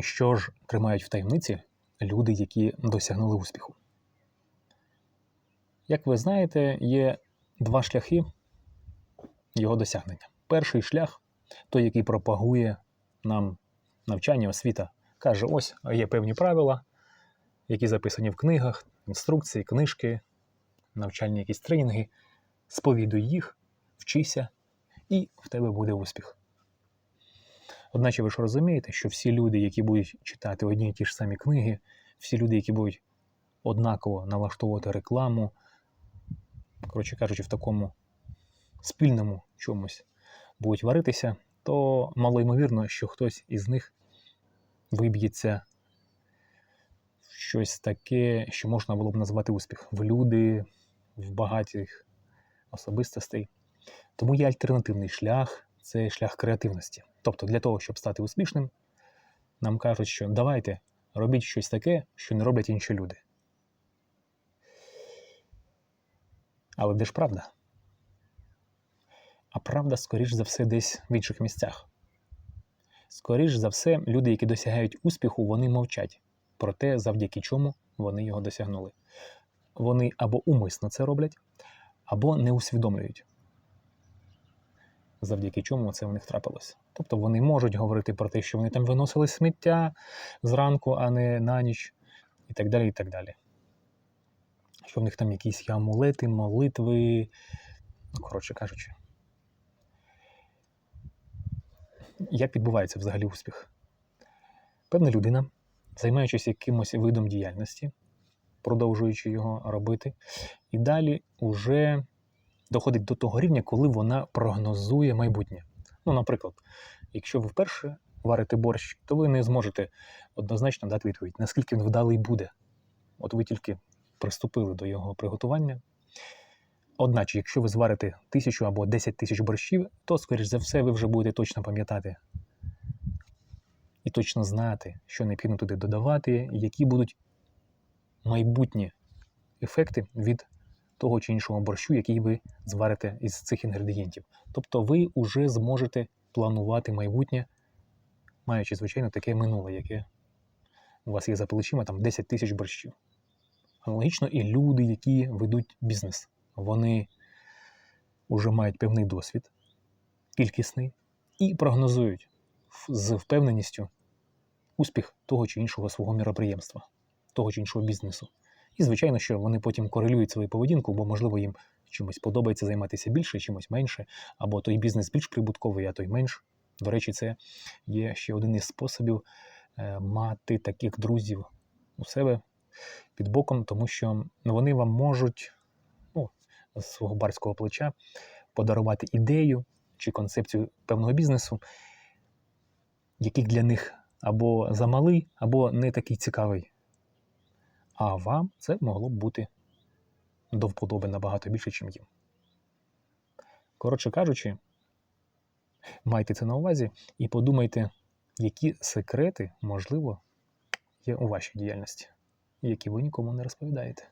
Що ж тримають в таємниці люди, які досягнули успіху? Як ви знаєте, є два шляхи його досягнення. Перший шлях той, який пропагує нам навчання, освіта, каже: ось є певні правила, які записані в книгах, інструкції, книжки, навчальні якісь тренінги. Сповідуй їх, вчися, і в тебе буде успіх. Одначе ви ж розумієте, що всі люди, які будуть читати одні і ті ж самі книги, всі люди, які будуть однаково налаштовувати рекламу, коротше кажучи, в такому спільному чомусь будуть варитися, то мало ймовірно, що хтось із них виб'ється в щось таке, що можна було б назвати успіх в люди, в багатих особистостей. Тому є альтернативний шлях це шлях креативності. Тобто, для того, щоб стати успішним, нам кажуть, що давайте робіть щось таке, що не роблять інші люди. Але де ж правда? А правда, скоріш за все, десь в інших місцях. Скоріш за все, люди, які досягають успіху, вони мовчать про те, завдяки чому вони його досягнули. Вони або умисно це роблять, або не усвідомлюють, завдяки чому це в них трапилось. Тобто вони можуть говорити про те, що вони там виносили сміття зранку, а не на ніч, і так далі. і так далі. Що в них там якісь амулети, молитви, коротше кажучи. Як відбувається взагалі успіх? Певна людина, займаючись якимось видом діяльності, продовжуючи його робити, і далі вже доходить до того рівня, коли вона прогнозує майбутнє. Ну, наприклад, якщо ви вперше варите борщ, то ви не зможете однозначно дати відповідь, наскільки він вдалий буде. От ви тільки приступили до його приготування. Одначе, якщо ви зварите тисячу або 10 тисяч борщів, то, скоріш за все, ви вже будете точно пам'ятати і точно знати, що необхідно туди додавати, які будуть майбутні ефекти від того чи іншого борщу, який ви зварите із цих інгредієнтів. Тобто ви вже зможете планувати майбутнє, маючи, звичайно, таке минуле, яке у вас є за плечима там 10 тисяч борщів. Аналогічно і люди, які ведуть бізнес, вони вже мають певний досвід, кількісний, і прогнозують з впевненістю успіх того чи іншого свого міроприємства, того чи іншого бізнесу. І, звичайно, що вони потім корелюють свою поведінку, бо, можливо, їм чимось подобається займатися більше, чимось менше, або той бізнес більш прибутковий, а той менш. До речі, це є ще один із способів е, мати таких друзів у себе під боком, тому що вони вам можуть ну, з свого барського плеча подарувати ідею чи концепцію певного бізнесу, який для них або замалий, або не такий цікавий. А вам це могло б бути до вподоби набагато більше, ніж їм. Коротше кажучи, майте це на увазі і подумайте, які секрети, можливо, є у вашій діяльності, які ви нікому не розповідаєте.